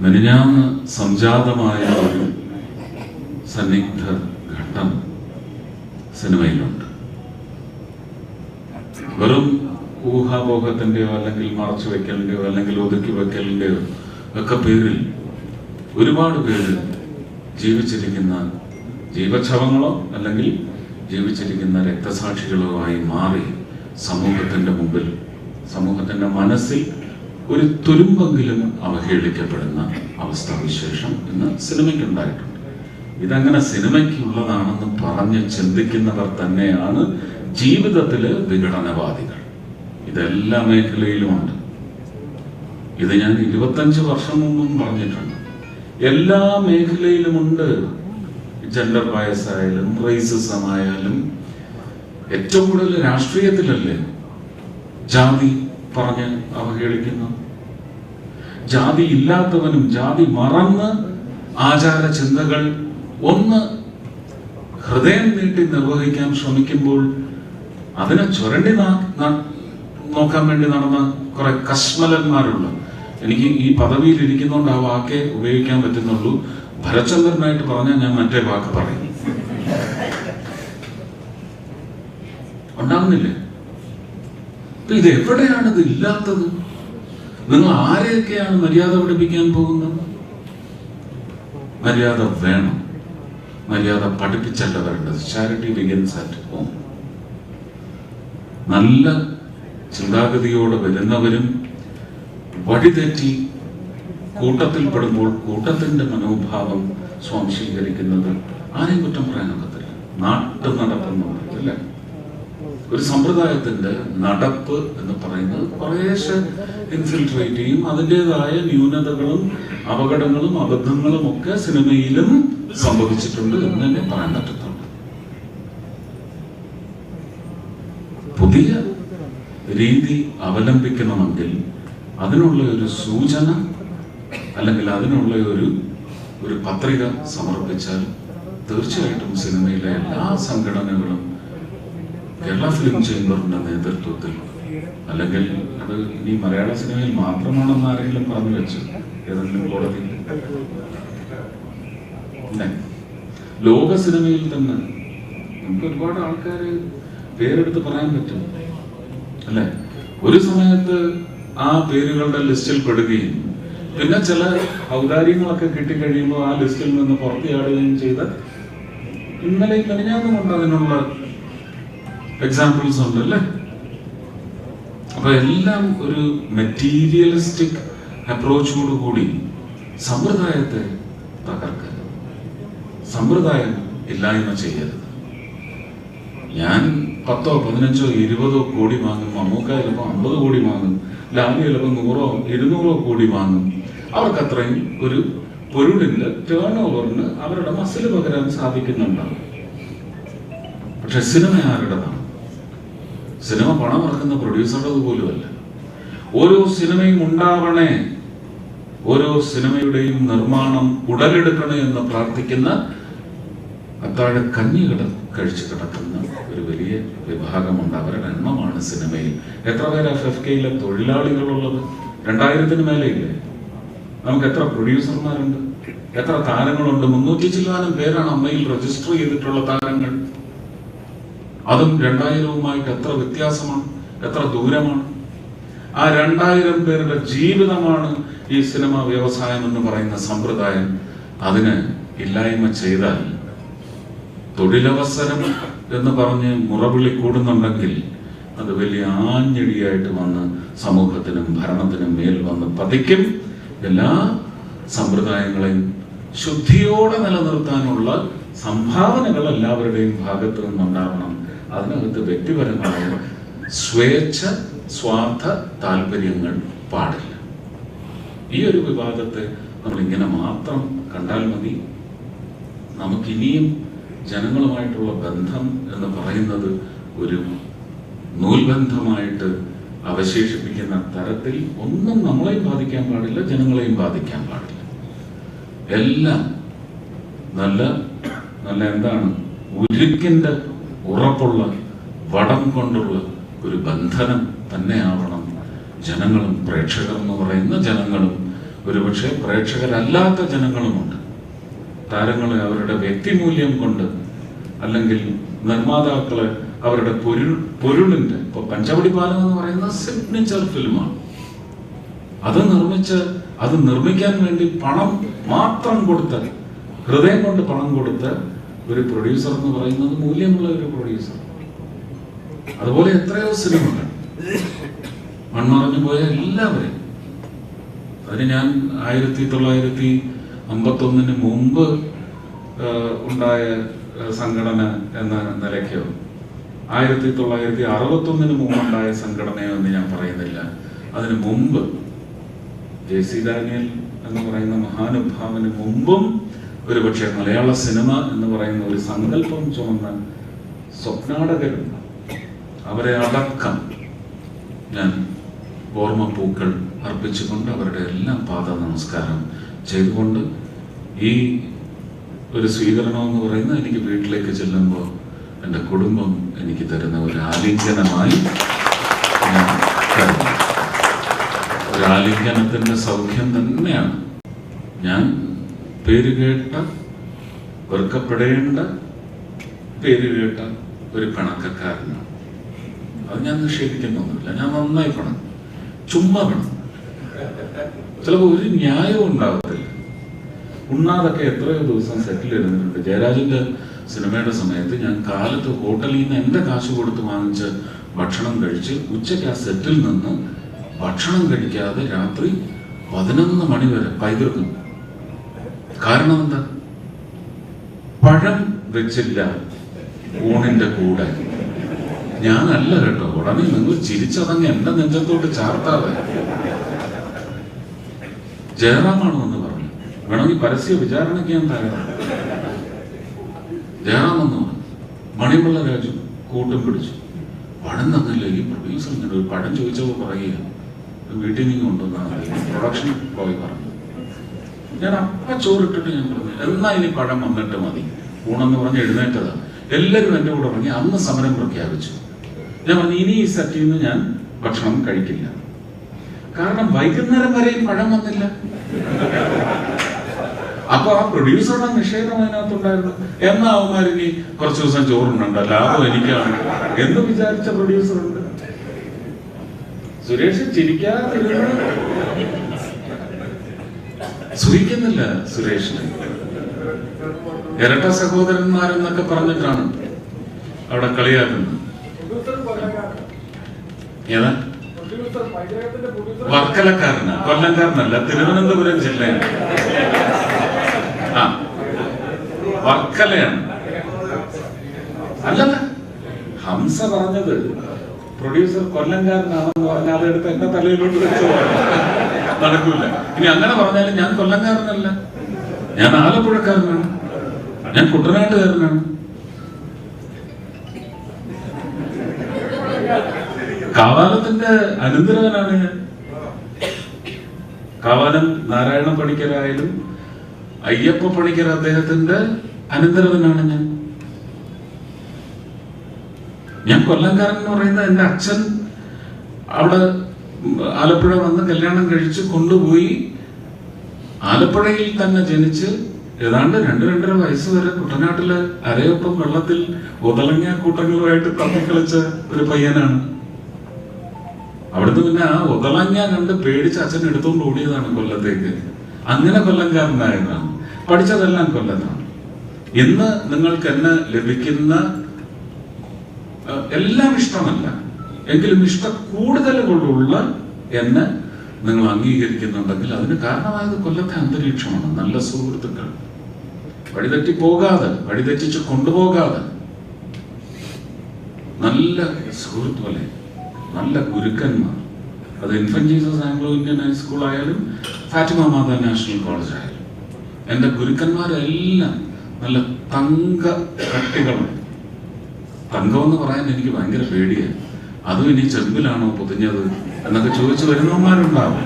മെനിഞ്ഞാന്ന് സംജാതമായ ഒരു സന്നിഗ്ധ ഘട്ടം സിനിമയിലുണ്ട്. വെറും ഊഹാപോഹത്തിന്റെയോ അല്ലെങ്കിൽ മറച്ചു വെക്കലിന്റെയോ അല്ലെങ്കിൽ ഒതുക്കി വെക്കലിന്റെയോ ഒക്കെ പേരിൽ ഒരുപാട് പേര് ജീവിച്ചിരിക്കുന്ന ജീവച്ഛവങ്ങളോ അല്ലെങ്കിൽ ജീവിച്ചിരിക്കുന്ന രക്തസാക്ഷികളോ ആയി മാറി സമൂഹത്തിന്റെ മുമ്പിൽ സമൂഹത്തിന്റെ മനസ്സിൽ ഒരു തുരുമ്പെങ്കിലും അവഹേളിക്കപ്പെടുന്ന അവസ്ഥാവിശേഷം ഇന്ന് സിനിമയ്ക്കുണ്ടായിട്ടുണ്ട്. ഇതങ്ങനെ സിനിമയ്ക്കുള്ളതാണെന്ന് പറഞ്ഞ് ചിന്തിക്കുന്നവർ തന്നെയാണ് ജീവിതത്തിൽ വിഘടനവാദികൾ. ഇതെല്ലാ മേഖലയിലും ഉണ്ട്. ഇത് ഞാൻ ഇരുപത്തഞ്ച് വർഷം മുമ്പും പറഞ്ഞിട്ടുണ്ട്. എല്ലാ മേഖലയിലുമുണ്ട് ജെൻഡർ ബയസ് ആയാലും റേസിസം ആയാലും ഏറ്റവും കൂടുതൽ രാഷ്ട്രീയത്തിലല്ലേ? ജാതി പറഞ്ഞ് അവഹേളിക്കുന്നു. ജാതി ഇല്ലാത്തവനും ജാതി മറന്ന് ആചാര ചിന്തകൾ ഒന്ന് ഹൃദയം നീട്ടി നിർവഹിക്കാൻ ശ്രമിക്കുമ്പോൾ അതിനെ ചുരണ്ടി നോക്കാൻ വേണ്ടി നടന്ന കുറെ കസ്മലന്മാരുള്ള എനിക്ക് ഈ പദവിയിൽ ഇരിക്കുന്നതുകൊണ്ട് ആ വാക്കേ ഉപയോഗിക്കാൻ പറ്റുന്നുള്ളൂ. ഭരചന്ദ്രനായിട്ട് പറഞ്ഞാൽ ഞാൻ മറ്റേ വാക്ക് പറയും. ഉണ്ടാകുന്നില്ലേ ഇത് എവിടെയാണ് ഇത് ഇല്ലാത്തത്? നിങ്ങൾ ആരെയൊക്കെയാണ് മര്യാദ പഠിപ്പിക്കാൻ പോകുന്നത്? മര്യാദ വേണം. മര്യാദ പഠിപ്പിച്ചല്ല വരേണ്ടത്. ചാരിറ്റി ബിഗിൻസ് അറ്റ് ഹോം നല്ല ചിന്താഗതിയോടെ വരുന്നവരും വഴിതെറ്റി കൂട്ടത്തിൽപ്പെടുമ്പോൾ കൂട്ടത്തിന്റെ മനോഭാവം സ്വാംശീകരിക്കുന്നത് ആരെയും കുറ്റം പറയാനൊക്കത്തില്ല നാട്ടു നടക്കുന്നുണ്ട് അല്ലേ ഒരു സമ്പ്രദായത്തിന്റെ നടപ്പ് എന്ന് പറയുന്നത് കുറേശ്ശെ ഇൻഫിൽട്രേറ്റ് ചെയ്യും. അതിന്റെതായ ന്യൂനതകളും അപകടങ്ങളും അബദ്ധങ്ങളും ഒക്കെ സിനിമയിലും സംഭവിച്ചിട്ടുണ്ട് എന്ന് തന്നെ പറയാൻ പറ്റത്തുണ്ട് പുതിയ രീതി അവലംബിക്കണമെങ്കിൽ അതിനുള്ള ഒരു സൂചന അല്ലെങ്കിൽ അതിനുള്ള ഒരു ഒരു പത്രിക സമർപ്പിച്ചാൽ തീർച്ചയായിട്ടും സിനിമയിലെ എല്ലാ സംഘടനകളും കേരള ഫിലിം ചേംബറിന്റെ നേതൃത്വത്തിൽ അല്ലെങ്കിൽ അത് ഈ മലയാള സിനിമയിൽ മാത്രമാണെന്ന് ആരെങ്കിലും പറഞ്ഞു വെച്ചു? ഏതെങ്കിലും കോടതി. ലോക സിനിമയിൽ തന്നെ നമുക്ക് ഒരുപാട് ആൾക്കാർ പേരെടുത്ത് പറയാൻ പറ്റും. അല്ലെ? ഒരു സമയത്ത് ആ പേരുകളുടെ ലിസ്റ്റിൽ പെടുകയും പിന്നെ ചില ഔദാര്യങ്ങളൊക്കെ കിട്ടിക്കഴിയുമ്പോൾ ആ ലിസ്റ്റിൽ നിന്ന് പുറത്തിയാടുകയും ചെയ്ത ഇന്നലെ കഴിഞ്ഞാന്നും കൊണ്ട് അതിനുള്ള എക്സാമ്പിൾസ് ഉണ്ട് അല്ലേ അപ്പൊ എല്ലാം ഒരു മെറ്റീരിയലിസ്റ്റിക് അപ്രോച്ചോട് കൂടി സമ്പ്രദായത്തെ തകർക്കരുത്. സമ്പ്രദായം ഇല്ലായ്മ ചെയ്യരുത്. ഞാൻ പത്തോ പതിനഞ്ചോ ഇരുപതോ കോടി വാങ്ങും മമ്മൂക്ക ചിലപ്പോൾ അമ്പത് കോടി വാങ്ങും ലാലി ചിലപ്പോൾ നൂറോ ഇരുന്നൂറോ കോടി വാങ്ങും. അവർക്ക് അത്രയും ഒരു പൊരുളിന്റെ ടേൺ ഓവറിന് അവരുടെ മസിൽ പകരാൻ സാധിക്കുന്നുണ്ടാവും. പക്ഷെ സിനിമ ആരുടേതാണ്? സിനിമ പണം ഇറക്കുന്ന പ്രൊഡ്യൂസറുടെ പോലുമല്ല. ഓരോ സിനിമയും ഉണ്ടാവണേ ഓരോ സിനിമയുടെയും നിർമ്മാണം ഉടലെടുക്കണേ എന്ന് പ്രാർത്ഥിക്കുന്ന അത്താഴ കഞ്ഞി കിട കഴിച്ചു കിടക്കുന്ന ഒരു വലിയ വിഭാഗമുണ്ട്. അവരുടെ എണ്ണമാണ് സിനിമയിൽ. എത്ര പേര് എഫ് എഫ് കെയിലെ തൊഴിലാളികളുള്ളത്? രണ്ടായിരത്തിന് മേലെയില്ലേ? നമുക്ക് എത്ര പ്രൊഡ്യൂസർമാരുണ്ട്? എത്ര താരങ്ങളുണ്ട്? മുന്നൂറ്റി ചില്ലാനും പേരാണ് അമ്മയിൽ രജിസ്റ്റർ ചെയ്തിട്ടുള്ള താരങ്ങൾ. അതും രണ്ടായിരവുമായിട്ട് എത്ര വ്യത്യാസമാണ് എത്ര ദൂരമാണ്. ആ രണ്ടായിരം പേരുടെ ജീവിതമാണ് ഈ സിനിമ വ്യവസായം എന്ന് പറയുന്ന സമ്പ്രദായം. അതിന് ഇല്ലായ്മ ചെയ്താൽ തൊഴിലവസരം എന്ന് പറഞ്ഞ് മുറവിളി കൂടുന്നുണ്ടെങ്കിൽ അത് വലിയ ആഞ്ഞടിയായിട്ട് വന്ന് സമൂഹത്തിനും ഭരണത്തിനും മേൽ വന്ന് പതിക്കും. എല്ലാ സമ്പ്രദായങ്ങളെയും ശുദ്ധിയോടെ നിലനിർത്താനുള്ള സംഭാവനകൾ എല്ലാവരുടെയും ഭാഗത്ത് നിന്നുണ്ടാവണം. അതിനകത്ത് വ്യക്തിപരമായ സ്വേച്ഛ സ്വാർത്ഥ താല്പര്യങ്ങൾ പാടില്ല. ഈ ഒരു വിവാദത്തെ നമ്മൾ ഇങ്ങനെ മാത്രം കണ്ടാൽ മതി. നമുക്കിനിയും ജനങ്ങളുമായിട്ടുള്ള ബന്ധം എന്ന് പറയുന്നത് ഒരു നൂൽബന്ധമായിട്ട് അവശേഷിപ്പിക്കുന്ന തരത്തിൽ ഒന്നും നമ്മളെയും ബാധിക്കാൻ പാടില്ല ജനങ്ങളെയും ബാധിക്കാൻ പാടില്ല. എല്ലാം നല്ല നല്ല എന്താണ്? ഉരുക്കിന്റെ ഉറപ്പുള്ള വടം കൊണ്ടുള്ള ഒരു ബന്ധനം തന്നെയാവണം. ജനങ്ങളും പ്രേക്ഷകർ എന്ന് പറയുന്ന ജനങ്ങളും ഒരുപക്ഷെ പ്രേക്ഷകരല്ലാത്ത ജനങ്ങളുമുണ്ട്. താരങ്ങളെ അവരുടെ വ്യക്തിമൂല്യം കൊണ്ട് അല്ലെങ്കിൽ നിർമ്മാതാക്കളെ അവരുടെ പൊരുൾ പൊരുളിന്റെ ഇപ്പൊ പഞ്ചവടി പാലം എന്ന് പറയുന്ന സിഗ്നേച്ചർ ഫിലിമാണ് അത് നിർമ്മിച്ച് അത് നിർമ്മിക്കാൻ വേണ്ടി പണം മാത്രം കൊടുത്ത് ഹൃദയം കൊണ്ട് പണം കൊടുത്ത ഒരു പ്രൊഡ്യൂസർ എന്ന് പറയുന്നത് മൂല്യമുള്ള ഒരു പ്രൊഡ്യൂസർ അതുപോലെ എത്രയോ സിനിമകൾ. മൺമറഞ്ഞു പോയ എല്ലാവരെയും. അതിന് ഞാൻ ആയിരത്തി തൊള്ളായിരത്തി അമ്പത്തി ഒന്നിന് മുമ്പ് ഉണ്ടായ സംഘടന എന്ന നിലയ്ക്കോ ആയിരത്തി തൊള്ളായിരത്തി അറുപത്തി ഒന്നിന് മുമ്പുണ്ടായ സംഘടനയോ എന്ന് ഞാൻ പറയുന്നില്ല. അതിന് മുമ്പ് ജെ സി ഡാനിയൽ എന്ന് പറയുന്ന മഹാനുഭാവന് മുമ്പും ഒരുപക്ഷെ മലയാള സിനിമ എന്ന് പറയുന്ന ഒരു സങ്കല്പം ചുമന്ന സ്വപ്നാടകരുണ്ട്. അവരെ അടക്കം ഞാൻ ഓർമ്മപ്പൂക്കൾ അർപ്പിച്ചുകൊണ്ട് അവരുടെ എല്ലാം പാദ നമസ്കാരം ചെയ്തുകൊണ്ട് ഈ ഒരു സ്വീകരണം എന്ന് പറയുന്നത് എനിക്ക് വീട്ടിലേക്ക് ചെല്ലുമ്പോൾ എന്റെ കുടുംബം എനിക്ക് തരുന്ന ഒരു ആലിംഗനമായി ഞാൻ ഒരു ആലിംഗനത്തിന്റെ സൗഖ്യം തന്നെയാണ്. ഞാൻ പേര് കേട്ട വെറുക്കപ്പെടേണ്ട പേര് കേട്ട ഒരു പിണക്കക്കാരനാണ്. അത് ഞാൻ നിഷേധിക്കുന്നൊന്നുമില്ല. ഞാൻ നന്നായി പണം ചുമ്മാ പണം. ചിലപ്പോൾ ഒരു ന്യായവും ഉണ്ടാകത്തില്ല ഉണ്ണാതൊക്കെ എത്രയോ ദിവസം സെറ്റിൽ ഇരുന്നിട്ടുണ്ട് ജയരാജന്റെ സിനിമയുടെ സമയത്ത് ഞാൻ കാലത്ത് ഹോട്ടലിൽ നിന്ന് എന്റെ കാശ് കൊടുത്ത് വാങ്ങിച്ച് ഭക്ഷണം കഴിച്ച് ഉച്ചയ്ക്ക് ആ സെറ്റിൽ നിന്ന് ഭക്ഷണം കഴിക്കാതെ രാത്രി പതിനൊന്ന് മണി വരെ പൈതൃക്കും കാരണം എന്താ പഴം വെച്ചില്ല ഊണിന്റെ കൂടെ. ഞാനല്ല കേട്ടോ ഉടനെ നിങ്ങൾ ചിരിച്ചതങ്ങ് എന്റെ നെഞ്ചത്തോട്ട് ചാർത്താതെ. ജയറാമാണോ എന്ന് പറഞ്ഞു. വേണമെങ്കിൽ പരസ്യ വിചാരണയ്ക്ക് ഞാൻ തരാം ജയറാം എന്ന് പറഞ്ഞു മണിമുള്ള രാജു കൂട്ടും പിടിച്ചു. പഴം തന്നില്ല ഈ പ്രൊഡ്യൂസർ ഇങ്ങനെ ഒരു പഴം ചോദിച്ചപ്പോൾ പറയുക വീട്ടിൽ നിന്ന് കൊണ്ടുവന്നാണ് പ്രൊഡക്ഷൻ പോയി പറഞ്ഞു. ഞാൻ അപ്പ ചോറിട്ടിട്ട് ഞാൻ പറഞ്ഞു എന്നാ ഇനി പഴം വന്നിട്ട് മതി. ഊണെന്ന് പറഞ്ഞ് എഴുന്നേറ്റതാ. എല്ലാവരും എന്റെ കൂടെ ഇറങ്ങി അന്ന് സമരം പ്രഖ്യാപിച്ചു. ഞാൻ പറഞ്ഞു ഇനി ഈ സെറ്റിൽ നിന്ന് ഞാൻ ഭക്ഷണം കഴിക്കില്ല. കാരണം വൈകുന്നേരം വരെ പഴം വന്നില്ല. അപ്പൊ ആ പ്രൊഡ്യൂസറുടെ നിഷേധം അതിനകത്തുണ്ടായിരുന്നു. എന്നാ അവന്മാർ ഇനി കുറച്ചു ദിവസം ചോറുണ്ടോ ലാഭം എനിക്കാണ് എന്ന് വിചാരിച്ച പ്രൊഡ്യൂസർ ഉണ്ട്. സുരേഷ് ചിരിക്കാതിരുന്ന്. സുഖിക്കുന്നില്ല സുരേഷിന്. ഇരട്ട സഹോദരന്മാരെന്നൊക്കെ പറഞ്ഞിട്ടാണ് അവിടെ കളിയാക്കുന്നത്. ഏതാ? വർക്കലക്കാരനാ. കൊല്ലംകാരനല്ല തിരുവനന്തപുരം ജില്ലയാണ്. ആ വർക്കലയാണ്. അല്ലല്ല ഹംസ പറഞ്ഞത് പ്രൊഡ്യൂസർ കൊല്ലംകാരനാണെന്ന് പറഞ്ഞാൽ അതെടുത്ത് എന്റെ തലയിലോട്ട് വെച്ച് നടക്കൂല. ഇനി അങ്ങനെ പറഞ്ഞാലും ഞാൻ കൊല്ലംകാരനല്ല. ഞാൻ ആലപ്പുഴക്കാരനാണ്. ഞാൻ കുട്ടനാട്ടുകാരനാണ്. കാവാലത്തിന്റെ അനന്തരവനാണ് ഞാൻ. കാവാലം നാരായണ പണിക്കരായാലും അയ്യപ്പ പണിക്കർ അദ്ദേഹത്തിന്റെ അനന്തരവനാണ് ഞാൻ. ഞാൻ കൊല്ലംകാരൻ എന്ന് പറയുന്നത് എന്റെ അച്ഛൻ അവിടെ ആലപ്പുഴ വന്ന് കല്യാണം കഴിച്ച് കൊണ്ടുപോയി ആലപ്പുഴയിൽ തന്നെ ജനിച്ച് ഏതാണ്ട് രണ്ട് രണ്ടര വയസ്സ് വരെ കുട്ടനാട്ടിലെ അരയൊപ്പം വെള്ളത്തിൽ ഉതളങ്ങ കൂട്ടങ്ങളുമായിട്ട് തമ്മിക്കളിച്ച ഒരു പയ്യനാണ്. അവിടുന്ന് പിന്നെ ആ ഉതളങ്ങ കണ്ട് പേടിച്ച് അച്ഛൻ എടുത്തുകൊണ്ട് ഓടിയതാണ് കൊല്ലത്തേക്ക്. അങ്ങനെ കൊല്ലംകാരനായതാണ്. പഠിച്ചതെല്ലാം കൊല്ലത്താണ് ഇന്ന് നിങ്ങൾക്ക് എന്നെ ലഭിക്കുന്ന എല്ലാം ഇഷ്ടമല്ല. എങ്കിലും ഇഷ്ട കൂടുതലുകളുള്ള എന്നെ നിങ്ങൾ അംഗീകരിക്കുന്നുണ്ടെങ്കിൽ അതിന് കാരണമായത് കൊല്ലത്തെ അന്തരീക്ഷമാണ്. നല്ല സുഹൃത്തുക്കൾ. വഴിതെറ്റി പോകാതെ വഴിതെറ്റിച്ച് കൊണ്ടുപോകാതെ. നല്ല സുഹൃത്ത് പോലെ നല്ല ഗുരുക്കന്മാർ. അത് infant Jesus Anglo Indian high school ആയാലും ഫാറ്റിമ മാതാ നാഷണൽ കോളേജ് ആയാലും. എന്റെ ഗുരുക്കന്മാരെല്ലാം നല്ല തങ്ക കട്ടികളാണ് തങ്കം എന്ന് പറയാൻ എനിക്ക് ഭയങ്കര പേടിയാണ് അതും ഇനി ചെമ്പിലാണോ പൊതിഞ്ഞത് എന്നൊക്കെ ചോദിച്ചു വരുന്നവന്മാരുണ്ടാവും.